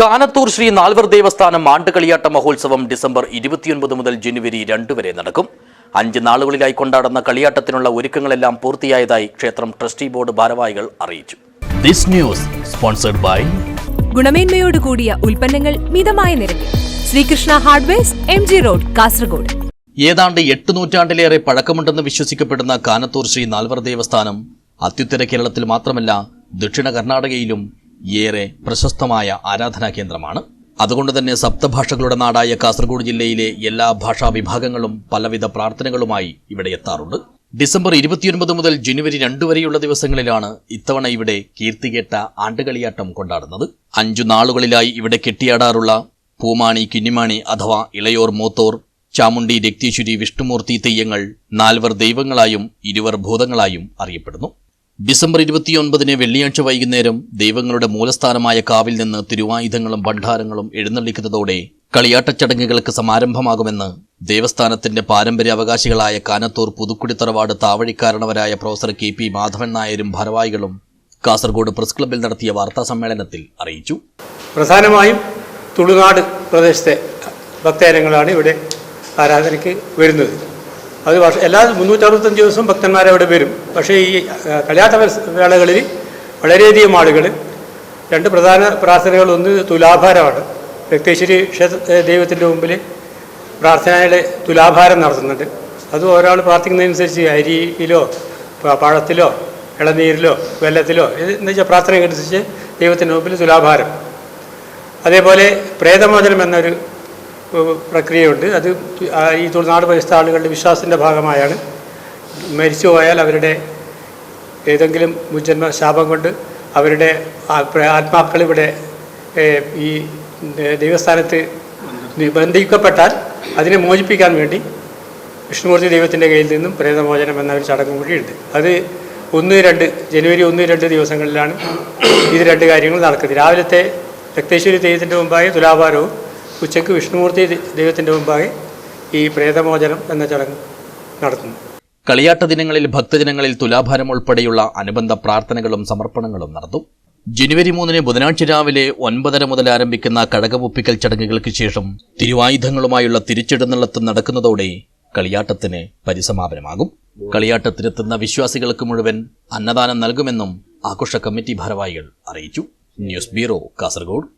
കാനത്തൂർ ശ്രീ നാൽവർ ദേവസ്ഥാനം ആണ്ടുകളിയാട്ട മഹോത്സവം ഡിസംബർ ഇരുപത്തിയൊൻപത് മുതൽ ജനുവരി രണ്ട് വരെ നടക്കും. അഞ്ച് നാളുകളിലായി കൊണ്ടാടുന്ന കളിയാട്ടത്തിനുള്ള ഒരുക്കങ്ങളെല്ലാം പൂർത്തിയായതായി ക്ഷേത്രം ട്രസ്റ്റി ബോർഡ് ഭാരവാഹികൾ അറിയിച്ചു. This news sponsored by ഗുണമേന്മയോട് കൂടിയ ഉൽപ്പന്നങ്ങൾ മിതമായ നിരക്കിൽ. Sreekrishna hardwares M G road Kasaragod. ഏതാണ്ട് എട്ട് നൂറ്റാണ്ടിലേറെ പഴക്കമുണ്ടെന്ന് വിശ്വസിക്കപ്പെടുന്ന കാനത്തൂർ ശ്രീ നാൽവർ ദേവസ്ഥാനം അത്യുത്തര കേരളത്തിൽ മാത്രമല്ല ദക്ഷിണ കർണാടകയിലും ഏറെ പ്രശസ്തമായ ആരാധനാ കേന്ദ്രമാണ്. അതുകൊണ്ട് തന്നെ സപ്തഭാഷകളുടെ നാടായ കാസർഗോഡ് ജില്ലയിലെ എല്ലാ ഭാഷാ വിഭാഗങ്ങളും പലവിധ പ്രാർത്ഥനകളുമായി ഇവിടെ എത്താറുണ്ട്. ഡിസംബർ ഇരുപത്തിയൊൻപത് മുതൽ ജനുവരി രണ്ടു വരെയുള്ള ദിവസങ്ങളിലാണ് ഇത്തവണ ഇവിടെ കീർത്തികേട്ട ആണ്ടുകളിയാട്ടം കൊണ്ടാടുന്നത്. അഞ്ചു നാളുകളിലായി ഇവിടെ കെട്ടിയാടാറുള്ള പൂമാണി കിന്നിമാണി അഥവാ ഇളയോർ മൂത്തോർ ചാമുണ്ടി രക്തീശ്വരി വിഷ്ണുമൂർത്തി തെയ്യങ്ങൾ നാൽവർ ദൈവങ്ങളായും ഇരുവർ ഭൂതങ്ങളായും അറിയപ്പെടുന്നു. ഡിസംബർ ഇരുപത്തിയൊൻപതിന് വെള്ളിയാഴ്ച വൈകുന്നേരം ദൈവങ്ങളുടെ മൂലസ്ഥാനമായ കാവിൽ നിന്ന് തിരുവായുധങ്ങളും ഭണ്ഡാരങ്ങളും എഴുന്നള്ളിക്കുന്നതോടെ കളിയാട്ട ചടങ്ങുകൾക്ക് സമാരംഭമാകുമെന്ന് ദേവസ്ഥാനത്തിന്റെ പാരമ്പര്യ അവകാശികളായ കാനത്തൂർ പുതുക്കുടിത്തറവാട് താവഴിക്കാരണവരായ പ്രൊഫസർ കെ പി മാധവൻ നായരും ഭാരവാഹികളും കാസർഗോഡ് പ്രസ് ക്ലബിൽ നടത്തിയ വാർത്താ സമ്മേളനത്തിൽ അറിയിച്ചു. പ്രധാനമായും തുളുനാട് പ്രദേശത്തെ ഭക്തജനങ്ങളാണ് ഇവിടെ ആരാധനയ്ക്ക് വരുന്നത്. അത് എല്ലാ മുന്നൂറ്ററുപത്തഞ്ച് ദിവസവും ഭക്തന്മാർ അവിടെ വരും. പക്ഷേ ഈ കല്യാത്ത വേളകളിൽ വളരെയധികം ആളുകൾ രണ്ട് പ്രധാന പ്രാർത്ഥനകൾ ഒന്ന് തുലാഭാരമാണ്. രക്തേശ്വരി ക്ഷേത്ര ദൈവത്തിന്റെ മുമ്പിൽ പ്രാർത്ഥനയുടെ തുലാഭാരം നടത്തുന്നുണ്ട്. അത് ഒരാൾ പ്രാർത്ഥിക്കുന്നതനുസരിച്ച് അരിയിലോ പഴത്തിലോ ഇളനീരിലോ വെള്ളത്തിലോ എന്ന് വെച്ചാൽ പ്രാർത്ഥനയ്ക്കനുസരിച്ച് ദൈവത്തിന്റെ മുമ്പിൽ തുലാഭാരം. അതേപോലെ പ്രേതമോചനം എന്നൊരു പ്രക്രിയയുണ്ട്. അത് ഈ തുളുനാട് പരിസ്ഥ ആളുകളുടെ വിശ്വാസത്തിന്റെ ഭാഗമായാണ്. മരിച്ചു പോയാൽ അവരുടെ ഏതെങ്കിലും മുജന്മ ശാപം കൊണ്ട് അവരുടെ ആ- ആത്മാക്കൾ ഇവിടെ ഈ ദൈവസ്ഥാനത്ത് ബന്ധിക്കപ്പെട്ടാൽ അതിനെ മോചിപ്പിക്കാൻ വേണ്ടി വിഷ്ണുമൂർത്തി ദൈവത്തിന്റെ കയ്യിൽ നിന്നും പ്രേതമോചനം എന്ന ഒരു ചടങ്ങ് കൂടിയുണ്ട് അത് ഒന്ന് രണ്ട് ജനുവരി ഒന്ന് രണ്ട് ദിവസങ്ങളിലാണ് ഇത് രണ്ട് കാര്യങ്ങൾ നടക്കുന്നത്. രാവിലത്തെ രക്തേശ്വരി ദൈവത്തിന്റെ മുമ്പായി തുലാഭാരവും ഉച്ചയ്ക്ക് വിഷ്ണുമൂർത്തി ദൈവത്തിന്റെ മുമ്പാകെ ഈ പ്രേതമോചനം എന്ന ചടങ്ങ് നടത്തുന്നു. കളിയാട്ട ദിനങ്ങളിൽ ഭക്തജനങ്ങളിൽ തുലാഭാരം ഉൾപ്പെടെയുള്ള അനുബന്ധ പ്രാർത്ഥനകളും സമർപ്പണങ്ങളും നടത്തും. ജനുവരി മൂന്നിന് ബുധനാഴ്ച രാവിലെ ഒൻപതര മുതൽ ആരംഭിക്കുന്ന കടകപൊപ്പിക്കൽ ചടങ്ങുകൾക്ക് ശേഷം തിരുവായുധങ്ങളുമായുള്ള തിരിച്ചെടുന്നള്ളത്ത് നടക്കുന്നതോടെ കളിയാട്ടത്തിന് പരിസമാപനമാകും. കളിയാട്ടത്തിനെത്തുന്ന വിശ്വാസികൾക്ക് മുഴുവൻ അന്നദാനം നൽകുമെന്നും ആഘോഷ കമ്മിറ്റി ഭാരവാഹികൾ അറിയിച്ചു. News bureau Kasaragod.